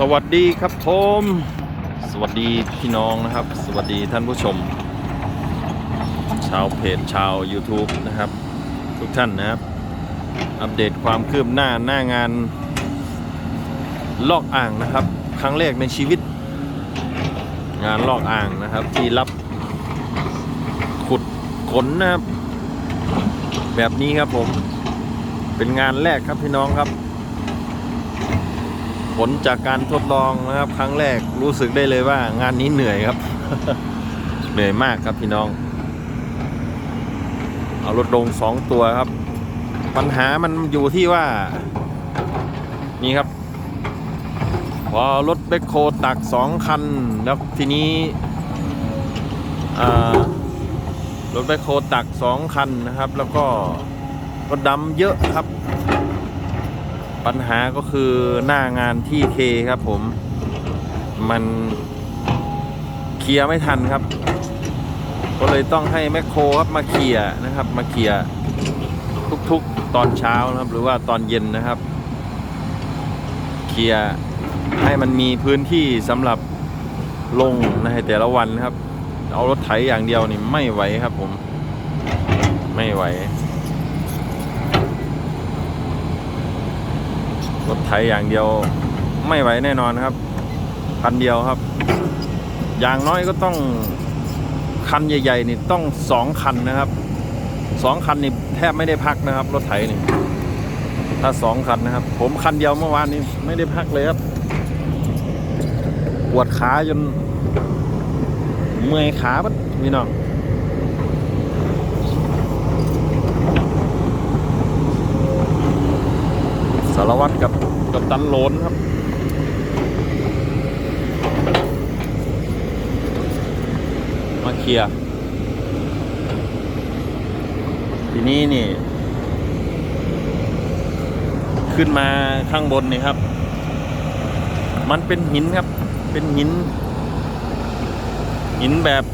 สวัสดีครับผมสวัสดีพี่น้องนะครับ สวัสดีท่านผู้ชม ชาวเพจชาว YouTube นะครับ ทุกท่านนะครับ อัปเดตความคืบหน้าหน้างานลอกอ่างนะครับ ครั้งแรกในชีวิต งานลอกอ่างนะครับ ที่รับขุดขนนะครับ แบบนี้ครับผมเป็นงานแรกครับพี่น้องครับ ผลจากการทดลองนะครับ ครั้งแรกรู้สึกได้เลยว่างานนี้เหนื่อยครับ เหนื่อยมากครับพี่น้อง เอารถลงสองตัวครับ ปัญหามันอยู่ที่ว่า นี่ครับ พอรถแบคโคตักสองคัน แล้วทีนี้รถแบคโคตักสองคันนะครับ แล้วก็รถดำเยอะครับ ปัญหาก็คือหน้างานที่เทครับผม มันเคลียร์ไม่ทันครับ ก็เลยต้องให้แมคโครครับมาเคลียร์นะครับ มาเคลียร์ทุกๆตอนเช้านะครับ หรือว่าตอนเย็นนะครับ เคลียร์ให้มันมีพื้นที่สำหรับลงในแต่ละวันนะครับ เอารถไถอย่างเดียวนี่ไม่ไหวครับผม ไม่ไหว รถไถอย่างเดียวไม่ไหวแน่นอนครับ คันเดียวครับ อย่างน้อยก็ต้องคันใหญ่ๆนี่ต้องสองคันนะครับสองคันนี่แทบไม่ได้พักนะครับ รถไถนี่ถ้าสองคันนะครับ ผมคันเดียวเมื่อวานนี้ไม่ได้พักเลยครับปวดขาจนเมื่อยขาปั๊ดพี่น้อง สารวัตรกับกับ ตันโหลนครับ มาเคลียร์ทีนี้นี่ ขึ้นมาข้างบนนี่ครับ มันเป็นหินครับ เป็นหิน หินแบบ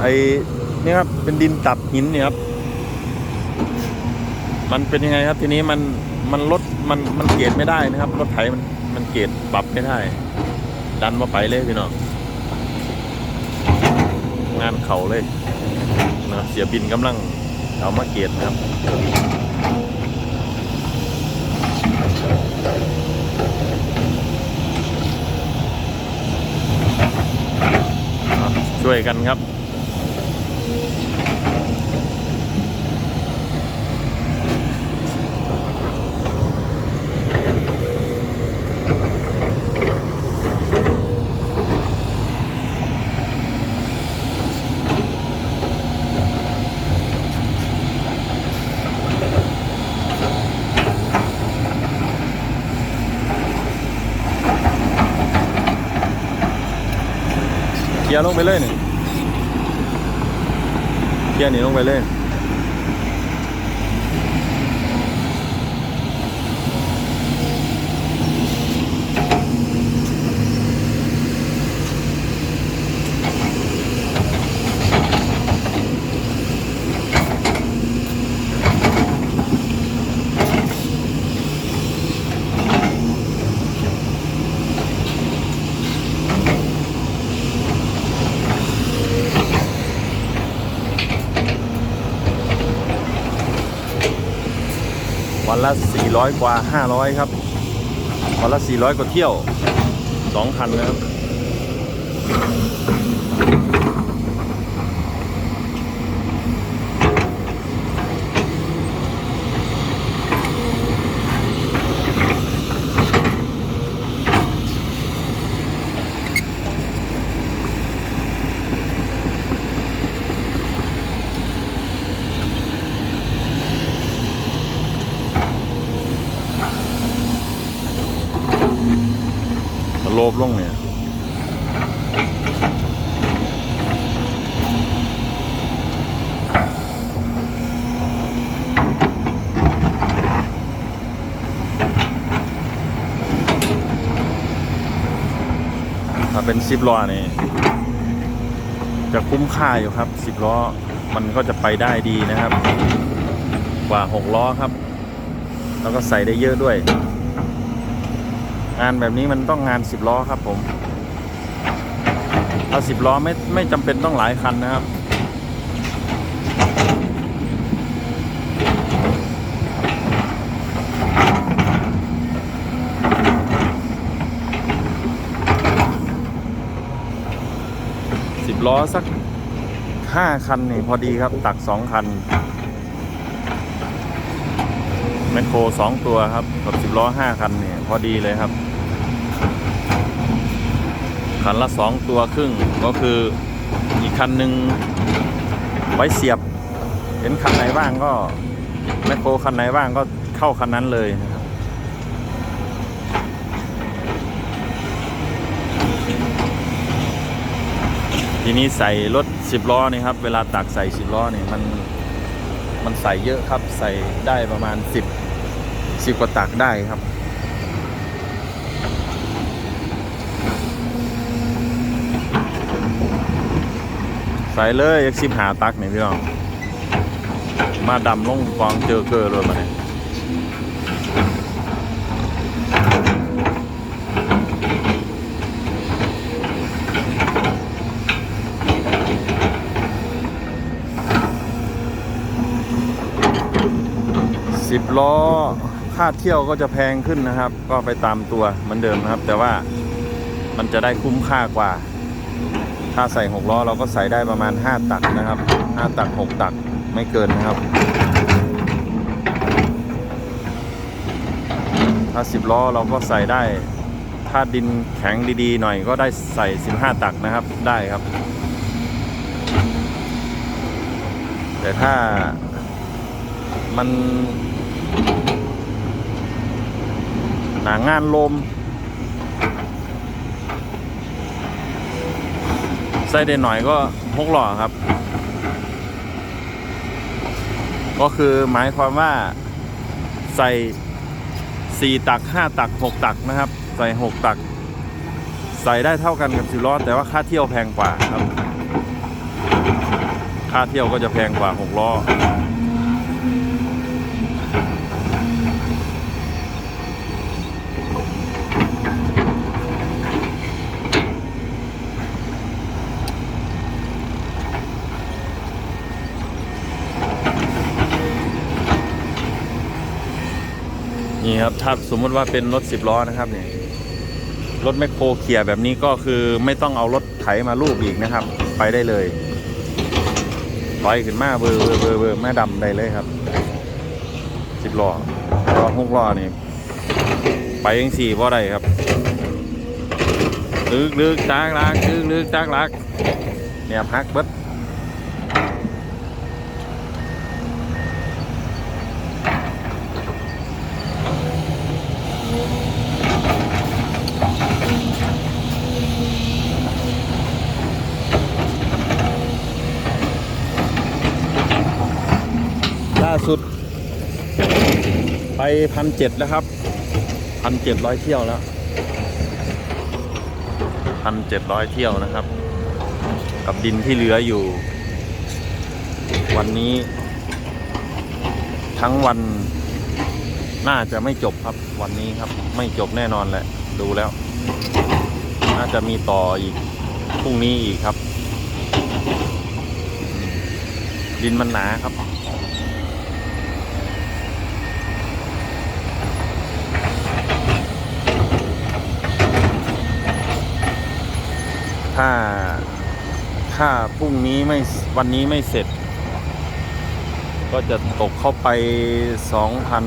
ไอ้นี่ครับ เป็นดินตับหินเนี่ยครับ มันเป็นยังไงครับทีนี้มัน มันลดมันมันเกรดไม่ได้นะครับ รถไถมันมันเกรดปรับไม่ได้ ดันมาไปเลยพี่น้องงานเข่าเลยนะเสียบินกำลังเอามาเกรดนะครับช่วยกันครับ เคลียร์ลงไปเลยเนี่ยเกียร์หนีลงไปเลย วันละ 400 กว่า 500 ครับ วันละ 400 กว่าเที่ยว 2 คันนะครับ โลบลงเนี่ยถ้าเป็นสิบล้อนี่จะคุ้มค่าอยู่ครับสิบล้อมันก็จะไปได้ดีนะครับ กว่าหกล้อครับ แล้วก็ใส่ได้เยอะด้วย งานแบบนี้มันต้องงานสิบล้อครับผม ถ้าสิบล้อไม่ไม่จำเป็นต้องหลายคันนะครับ สิบล้อสักห้าคันนี่พอดีครับ ตักสองคันแมคโครสองตัวครับกับสิบล้อห้าคันเนี่ยพอดีเลยครับ คันละสองตัวครึ่งก็คืออีกคันหนึ่งไว้เสียบ เห็นคันไหนบ้างก็แมคโครคันไหนบ้างก็เข้าคันนั้นเลยนะครับทีนี้ใส่รถสิบล้อนี่ครับ เวลาตักใส่สิบล้อนี่มันมันใส่เยอะครับ ใส่ได้ประมาณสิบสิบกว่าตักได้ครับ ใส่เลยยักสิบหาตักนี่พี่น้อง มาดำลงกองเจอเกอร์เลยมาเนี่ยสิบล้อค่าเที่ยวก็จะแพงขึ้นนะครับ ก็ไปตามตัวเหมือนเดิมนะครับ แต่ว่ามันจะได้คุ้มค่ากว่า ถ้าใส่หกล้อเราก็ใส่ได้ประมาณ 5 ตักนะครับ 5 ตัก 6 ตักไม่เกินนะครับ ถ้า 10 ล้อเราก็ใส่ได้ ถ้าดินแข็งดีๆ หน่อยก็ได้ใส่ 15 ตักนะครับได้ครับ แต่ถ้ามันหนางานลม ส่ได้หน่อยก็หกหล่อครับ ก็คือหมายความว่าใส่สี่ตักห้าตักหกตักนะครับ ใส่หกตัก ใส่ได้เท่ากันกับสิบล้อแต่ว่าค่าเที่ยวแพงกว่าครับ ค่าเที่ยวก็จะแพงกว่าหกล้อ ครับถ้าสมมุติว่าเป็นรถสิบล้อนะครับเนี่ยรถแมคโครเขี่ยแบบนี้ก็คือไม่ต้องเอารถไถมาลูบอีกนะครับ ไปได้เลยถอยขึ้นมาเบอร์เบอร์เบอร์เบอร์แม่ดำได้เลยครับสิบล้อรอหกล้อนี่ไปยังสี่เพราะอะไรครับลึกลึกจากลักลึกลึกจากลักเนี่ยพักเบิด ล่า สุด ไปพันเจ็ดแล้วครับพันเจ็ดร้อยเที่ยวแล้วพันเจ็ดร้อยเที่ยวนะครับ กับดินที่เหลืออยู่ วันนี้ ทั้งวันน่าจะไม่จบครับวันนี้ครับ ไม่จบแน่นอนแหละ ดูแล้ว น่าจะมีต่ออีกพรุ่งนี้อีกครับ ดินมันหนาครับ ถ้าถ้าพรุ่งนี้ไม่วันนี้ไม่เสร็จ ก็จะตกเข้าไปสองพัน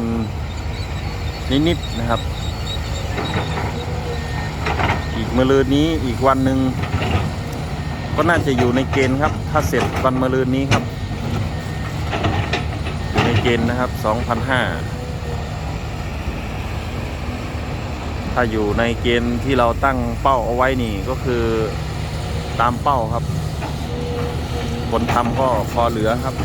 นิดๆนะครับ อีกมะรืนนี้อีกวันหนึ่งก็น่าจะอยู่ในเกณฑ์ครับ ถ้าเสร็จวันมะรืนนี้ครับ อยู่ในเกณฑ์นะครับสองพันห้าถ้าอยู่ในเกณฑ์ที่เราตั้งเป้าเอาไว้นี่ก็คือ ตามเป้าครับ คนทำก็พอเหลือครับ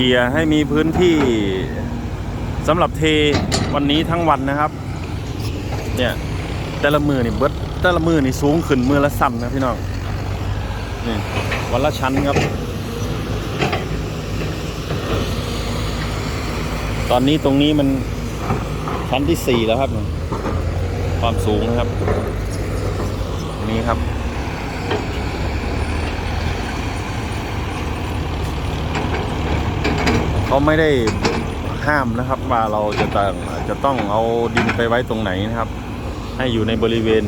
ลียร์ให้มีพื้นที่สำหรับเทวันนี้ทั้งวันนะครับ เนี่ยแต่ละมือนี่เบิดแต่ละมือนี่สูงขึ้นมือละสั้นนะพี่น้องนี่วันละชั้นครับ ตอนนี้ตรงนี้มันชั้นที่สี่แล้วครับ ความสูงนะครับ นี่ครับ เขาไม่ได้ห้ามนะครับว่าเราจะต้องจะต้องเอาดินไปไว้ตรงไหนนะครับ ให้อยู่ในบริเวณ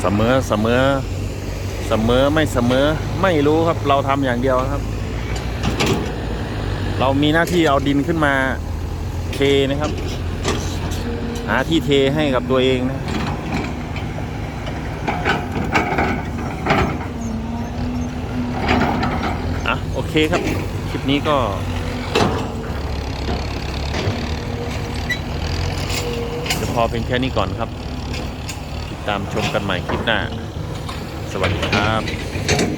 เสมอเสมอเสมอไม่เสมอไม่รู้ครับ เราทำอย่างเดียวครับ เรามีหน้าที่เอาดินขึ้นมาเทนะครับ หาที่เทให้กับตัวเองนะอะโอเคครับ คลิปนี้ก็จะพอเป็นแค่นี้ก่อนครับ ติดตามชมกันใหม่คลิปหน้า สวัสดีครับ